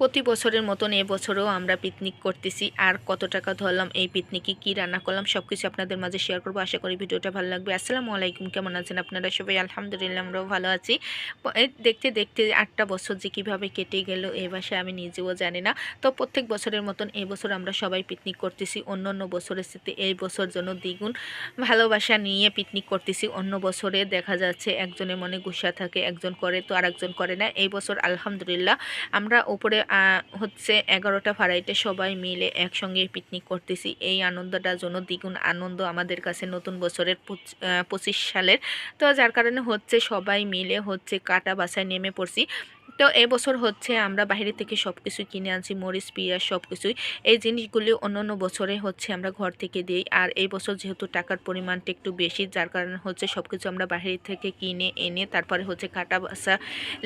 প্রতি বছরের মতন এবছরও আমরা পিকনিক করতেছি। আর কত টাকা ধরলাম, এই পিকনিকে কি রান্না করলাম সব কিছু আপনাদের মাঝে শেয়ার করব। আশা করি ভিডিওটা ভালো লাগবে। আসসালামু আলাইকুম, কেমন আছেন আপনারা সবাই? আলহামদুলিল্লাহ, আমরাও ভালো আছি। দেখতে দেখতে আটটা বছর যে কীভাবে কেটে গেল, এ বাসায় আমি নিজেও জানি না। তো প্রত্যেক বছরের মতন এই বছর আমরা সবাই পিকনিক করতেছি। অন্য অন্য বছরের সাথে এই বছর জন্য দ্বিগুণ ভালোবাসা নিয়ে পিকনিক করতেছি। অন্য বছরে দেখা যাচ্ছে একজনের মনে গুসা থাকে, একজন করে তো আরেকজন করে না। এই বছর আলহামদুলিল্লাহ, আমরা উপরে হচ্ছে এগারোটা ভাড়াইটে সবাই মিলে একসঙ্গে পিকনিক করতেছি। এই আনন্দটার জন্য দ্বিগুণ আনন্দ আমাদের কাছে নতুন বছরের পঁচ- পঁচিশ সালের। তো যার কারণে হচ্ছে সবাই মিলে হচ্ছে কাটা বাসায় নেমে পড়ছি। তো এবছর হচ্ছে আমরা বাইরে থেকে সব কিছুই কিনে আনছি, মরিচ, পিঁয়াজ সব কিছুই এই জিনিসগুলি অন্য অন্য বছরে হচ্ছে আমরা ঘর থেকে দিই। আর এই বছর যেহেতু টাকার পরিমাণটা একটু বেশি, যার কারণে হচ্ছে সব কিছু আমরা বাইরে থেকে কিনে এনে তারপরে হচ্ছে কাটা বাসা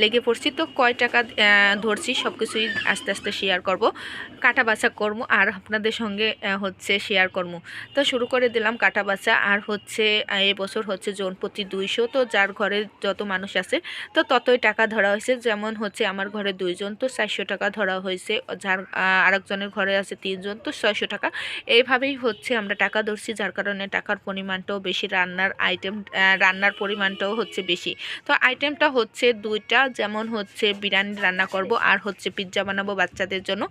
লেগে পড়ছি। তো কয় টাকা ধরছি সব কিছুই আস্তে আস্তে শেয়ার করব। কাটা বাছা করব আর আপনাদের সঙ্গে হচ্ছে শেয়ার করব তো শুরু করে দিলাম কাটা বাছা। আর হচ্ছে এবছর হচ্ছে জন প্রতি দুইশো। তো যার ঘরে যত মানুষ আছে, তো ততই টাকা ধরা হয়েছে। যেমন হচ্ছে আমার ঘরে দুইজন, তো চারশো টাকা ধরা হয়েছে। যার আরেকজনের ঘরে আছে তিনজন, তো ছয়শো টাকা। এইভাবেই হচ্ছে আমরা টাকা ধরছি, যার কারণে টাকার পরিমাণটাও বেশি, রান্নার আইটেম রান্নার পরিমাণটাও হচ্ছে বেশি। তো আইটেমটা হচ্ছে দুইটা, যেমন হচ্ছে বিরিয়ানি রান্না করব আর হচ্ছে পিৎজা বানাবো বাচ্চাদের জন্য।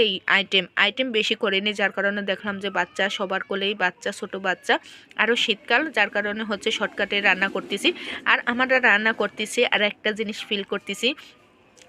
এই আইটেম আইটেম বেশি করে নিই, যার কারণে দেখলাম যে বাচ্চা সবার কোলেই বাচ্চা, ছোট বাচ্চা। আরও শীতকাল, যার কারণে হচ্ছে শর্টকাটে রান্না করতেছি। আর আমরা রান্না করতেছি আর একটা জিনিস ফিল করতেছি।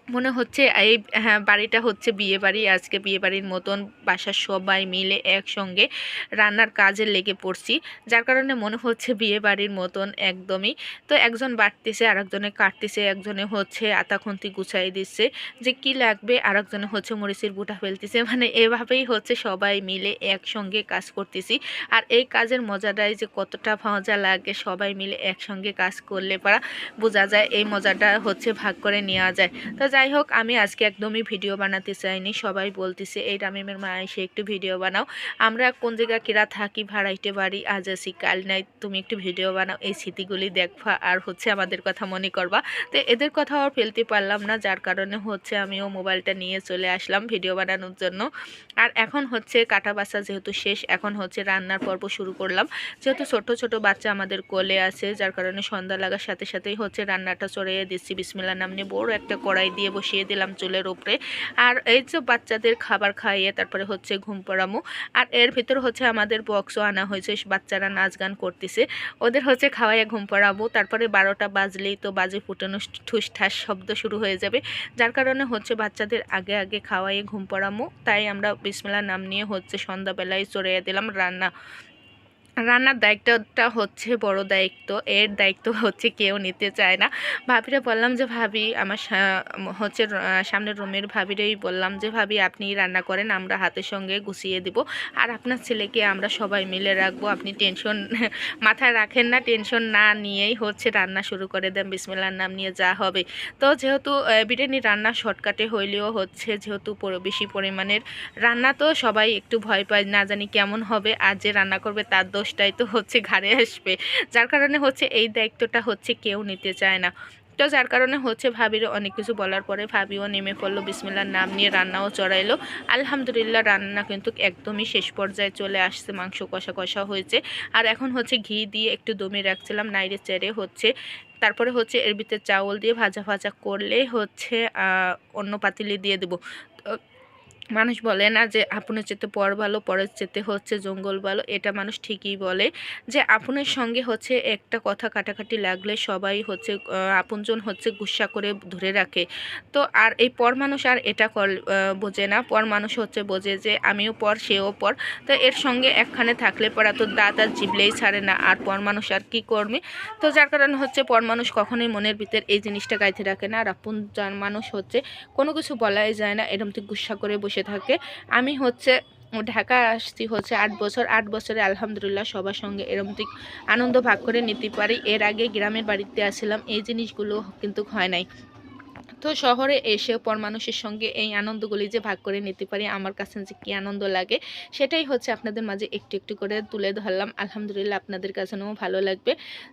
মনে হচ্ছে এই হ্যাঁ বাড়িটা হচ্ছে বিয়ে বাড়ি। আজকে বিয়ে বাড়ির মতন বাসার সবাই মিলে একসঙ্গে রান্নার কাজে লেগে পড়ছি। যার কারণে মনে হচ্ছে বিয়ে বাড়ির মতন একদমই। তো একজন বাটতেছে আর একজনে কাটতেছে, একজনে হচ্ছে আতাখন্তি গুছাই দিচ্ছে। যে কি লাগবে আর একজনে হচ্ছে মরিচের বুটা ফেলতেছে। মানে এভাবেই হচ্ছে সবাই মিলে একসঙ্গে কাজ করতেছি। আর এই কাজের মজাটাই যে কতটা মজা লাগে সবাই মিলে একসঙ্গে কাজ করলে পারা, বোঝা যায় এই মজাটা হচ্ছে ভাগ করে নেওয়া যায়। তো যাই হোক, আমি আজকে একদমই ভিডিও বানাতে চাইনি। সবাই বলতেছে, এই রামিমের মা এসে একটু ভিডিও বানাও। আমরা কোন জায়গা কিরা থাকি ভাড়াইতে বাড়ি আজ আসি কাল নাই, তুমি একটু ভিডিও বানাও। এই স্মৃতিগুলি দেখবা আর হচ্ছে আমাদের কথা মনে করবা। তো এদের কথা আর ফেলতে পারলাম না, যার কারণে হচ্ছে আমিও মোবাইলটা নিয়ে চলে আসলাম ভিডিও বানানোর জন্য। আর এখন হচ্ছে কাটা বাসা যেহেতু শেষ, এখন হচ্ছে রান্নার পর্ব শুরু করলাম। যেহেতু ছোট ছোট বাচ্চা আমাদের কোলে আছে, যার কারণে সন্ধ্যা লাগার সাথে সাথেই হচ্ছে রান্নাটা চড়িয়ে দিচ্ছি। বিসমিল্লা নাম নিয়ে বড় একটা কড়াই দিয়ে বসিয়ে দিলাম চুলের উপরে। আর এই যে বাচ্চাদের খাবার খাইয়ে তারপরে হচ্ছে ঘুম পড়ামো। আর এর ভিতর হচ্ছে আমাদের বক্সও আনা হয়েছে, বাচ্চারা নাচ গান করতেছে। ওদের হচ্ছে খাওয়াইয়া ঘুম পড়াবো তারপরে বারোটা বাজলেই তো বাজে ফুটানো ঠুস ঠাস শব্দ শুরু হয়ে যাবে। যার কারণে হচ্ছে বাচ্চাদের আগে আগে খাওয়াইয়ে ঘুম পড়ামো। তাই আমরা বিসমিল্লা নাম নিয়ে হচ্ছে সন্ধ্যাবেলায় চড়িয়ে দিলাম রান্না। রান্নার দায়িত্বটা হচ্ছে বড় দায়িত্ব, এর দায়িত্ব হচ্ছে কেউ নিতে চায় না। ভাবিরা বললাম যে, ভাবি, আমার হচ্ছে সামনের রুমের ভাবিরেই বললাম যে, ভাবি, আপনি রান্না করেন, আমরা হাতের সঙ্গে গুছিয়ে দিব। আর আপনার ছেলেকে আমরা সবাই মিলে রাখব। আপনি টেনশন মাথায় রাখেন না, টেনশন না নিয়েই হচ্ছে রান্না শুরু করে দেন। বিসমিল্লার নাম নিয়ে যা হবে। তো যেহেতু বিরিয়ানি রান্না শর্টকাটে হইলেও হচ্ছে, যেহেতু বেশি পরিমাণের রান্না, তো সবাই একটু ভয় পায়, না জানি কেমন হবে। আর যে রান্না করবে, তার দোষটাই তো হচ্ছে ঘাড়ে আসবে। যার কারণে হচ্ছে এই দায়িত্বটা হচ্ছে কেউ নিতে চায় না। তো যার কারণে হচ্ছে ভাবির অনেক কিছু বলার পরে ভাবিও নেমে পড়ল, বিসমিল্লার নাম নিয়ে রান্নাও চড়াইলো। আলহামদুলিল্লাহ রান্না কিন্তু একদমই শেষ পর্যায়ে চলে আসছে, মাংস কষা কষা হয়েছে। আর এখন হচ্ছে ঘি দিয়ে একটু দমে রাখছিলাম নাইরে চেড়ে হচ্ছে। তারপরে হচ্ছে এর ভিতরে চাউল দিয়ে ভাজা ভাজা করলে হচ্ছে অন্য পাতিলে দিয়ে দেবো। মানুষ বলে না যে আপনের চেতে পর ভালো, পরের চেতে হচ্ছে জঙ্গল ভালো। এটা মানুষ ঠিকই বলে যে আপনের সঙ্গে হচ্ছে একটা কথা কাটাকাটি লাগলে সবাই হচ্ছে আপনজন হচ্ছে গুসা করে ধরে রাখে। তো আর এই পর মানুষ আর এটা বোঝে না। পর মানুষ হচ্ছে বোঝে যে আমিও পর, সেও পর। তো এর সঙ্গে একখানে থাকলে পরা তো দাঁত আর জিবলেই ছাড়ে না। আর পর মানুষ আর কি করবে? তো যার কারণে হচ্ছে পর মানুষ কখনোই মনের ভিতর এই জিনিসটা গাইতে রাখে না। আর আপন মানুষ হচ্ছে কোনো কিছু বলাই যায় না। এরম থেকে গুসা করে বসে থাকে। আমি হচ্ছে ঢাকা আসছি হচ্ছে আট বছর। আট বছরে আলহামদুলিল্লাহ সবার সঙ্গে এরম আনন্দ ভাগ করে নিতে পারি। এর আগে গ্রামের বাড়িতে আসছিলাম। এই জিনিসগুলো কিন্তু হয় নাই। তো শহরে এসে পর মানুষের সঙ্গে এই আনন্দগুলি যে ভাগ করে নিতে পারি, আমার কাছে যে কী আনন্দ লাগে, সেটাই হচ্ছে আপনাদের মাঝে একটু একটু করে তুলে ধরলাম। আলহামদুলিল্লাহ আপনাদের কাছেও ভালো লাগবে।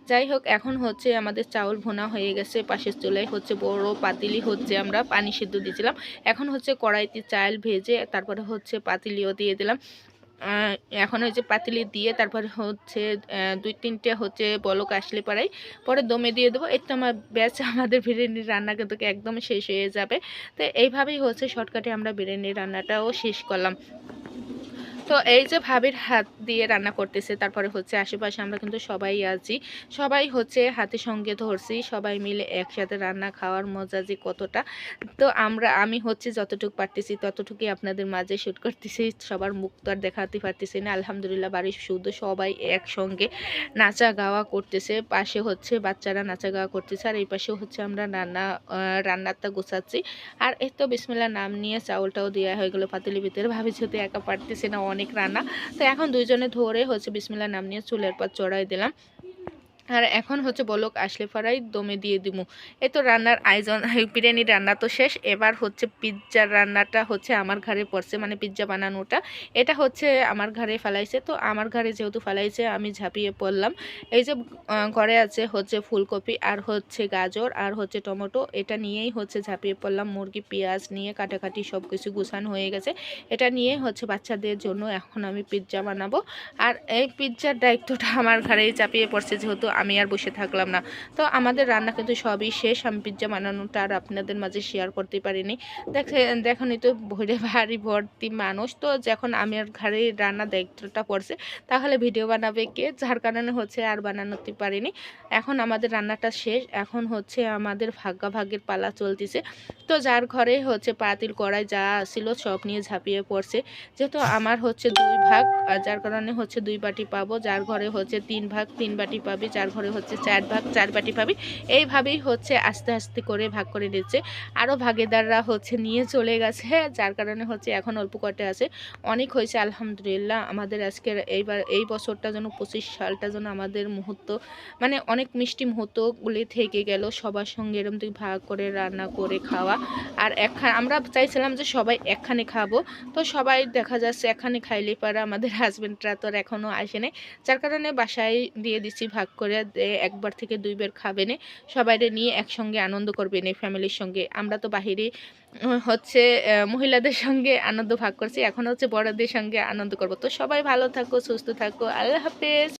যাই হোক, এখন হচ্ছে আমাদের চাউল ভোনা হয়ে গেছে। পাশের চুলায় হচ্ছে বড় পাতিলি হচ্ছে আমরা পানি সিদ্ধ দিয়েছিলাম। এখন হচ্ছে কড়াইতে চাল ভেজে তারপরে হচ্ছে পাতিলিও দিয়ে দিলাম। এখন হচ্ছে পাতিলি দিয়ে তারপর হচ্ছে দুই তিনটে হচ্ছে বলক আসলে পারাই পরে দমে দিয়ে দেবো। এই তো আমার ব্যাচ আমাদের বিরিয়ানির রান্না কিন্তু একদম শেষ হয়ে যাবে। তো এইভাবেই হচ্ছে শর্টকাটে আমরা বিরিয়ানির রান্নাটাও শেষ করলাম। তো এই যে ভাবির হাত দিয়ে রান্না করতেছে, তারপরে হচ্ছে আশেপাশে আমরা কিন্তু সবাই আছি। সবাই হচ্ছে হাতে সঙ্গে ধরছি, সবাই মিলে একসাথে রান্না খাওয়ার মজা যে কতটা। তো আমরা, আমি হচ্ছে যতটুকু পারতেছি ততটুকুই আপনাদের মাঝে শ্যুট করতেছি, সবার মুখ তো আর দেখাতে পারতেছি না। আলহামদুলিল্লাহ বাড়ির শুধু সবাই একসঙ্গে নাচা গাওয়া করতেছে, পাশে হচ্ছে বাচ্চারা নাচা গাওয়া করতেছে, আর এই পাশে হচ্ছে আমরা রান্না রান্নাটা গোছাচ্ছি। আর এই তো বিসমিল্লা নাম নিয়ে চাউলটাও দেওয়া হয়ে গেলো পাতিলির ভিতরে ভাবি যেহেতু একা পারতেছে না, অনেক রান্না। তো এখন দুইজনে ধরে হচ্ছে বিসমিল্লা নাম নিয়ে চুলের পর চড়াই দিলাম। আর এখন হচ্ছে বলক আসলে ফরাই দমে দিয়ে দিমু। এই তো রান্নার আয়োজন বিরিয়ানি রান্না তো শেষ। এবার হচ্ছে পিৎজার রান্নাটা হচ্ছে আমার ঘরে পড়ছে মানে পিৎজা বানানোটা। এটা হচ্ছে আমার ঘরে ফেলাইছে। তো আমার ঘরে যেহেতু ফেলাইছে, আমি ঝাঁপিয়ে পড়লাম। এই যে ঘরে আছে হচ্ছে ফুলকপি আর হচ্ছে গাজর আর হচ্ছে টমেটো। এটা নিয়েই হচ্ছে ঝাঁপিয়ে পড়লাম। মুরগি, পেঁয়াজ নিয়ে কাটাকাটি সব কিছু গুছানো হয়ে গেছে। এটা নিয়ে হচ্ছে বাচ্চাদের জন্য এখন আমি পিৎজা বানাবো। আর এই পিৎজার দায়িত্বটা আমার ঘরেই চাপিয়ে পড়ছে যেহেতু আমি আর বসে থাকলাম না। তো আমাদের রান্না কিন্তু সবই শেষ। আমি পিৎজা বানানোটা আর আপনাদের মাঝে শেয়ার করতে পারিনি। দেখে দেখনি তো, ভরে ভারী ভর্তি মানুষ। তো যখন আমি আর ঘরে রান্না দায়িত্বটা পড়ছে, তাহলে ভিডিও বানাবে কে? যার কারণে হচ্ছে আর বানানোতে পারিনি। এখন আমাদের রান্নাটা শেষ। এখন হচ্ছে আমাদের ভাগ্যাভাগের পালা চলতেছে। তো যার ঘরে হচ্ছে পাতিল কড়াই যা ছিল সব নিয়ে ঝাঁপিয়ে পড়ছে। যেহেতু আমার হচ্ছে দুই ভাগ যার কারণে হচ্ছে দুই বাটি পাবো। যার ঘরে হচ্ছে তিন ভাগ, তিন বাটি পাবে। যার ঘরে হচ্ছে চার ভাগ, চার বাটি পাবি। এইভাবেই হচ্ছে আস্তে আস্তে করে ভাগ করে দিচ্ছে আরও ভাগেদাররা হচ্ছে নিয়ে চলে গেছে, যার কারণে হচ্ছে এখন অল্প কটে আছে। অনেক হয়েছে, আলহামদুলিল্লাহ। আমাদের আজকের এইবার, এই বছরটা যেন, পঁচিশ সালটা যেন আমাদের মুহূর্ত মানে অনেক মিষ্টি মুহূর্তগুলি থেকে গেল। সবার সঙ্গে এরকম থেকে ভাগ করে রান্না করে খাওয়া। আর একখানে আমরা চাইছিলাম যে সবাই একখানে খাব। তো সবাই দেখা যাচ্ছে এখানে খাইলে পারা। আমাদের হাজব্যান্ডরা তো আর এখনও আসেনি যার কারণে বাসায় দিয়ে দিচ্ছি ভাগ করে। দে, একবার থেকে দুইবার খাবে নে। সবাইরে নিয়ে একসঙ্গে আনন্দ করবে নে ফ্যামিলির সঙ্গে। আমরা তো বাহিরে হচ্ছে মহিলাদের সঙ্গে আনন্দ ভাগ করছি। এখন হচ্ছে বড়দের সঙ্গে আনন্দ করব। তো সবাই ভালো থাকো, সুস্থ থাকো। আল্লাহ হাফেজ।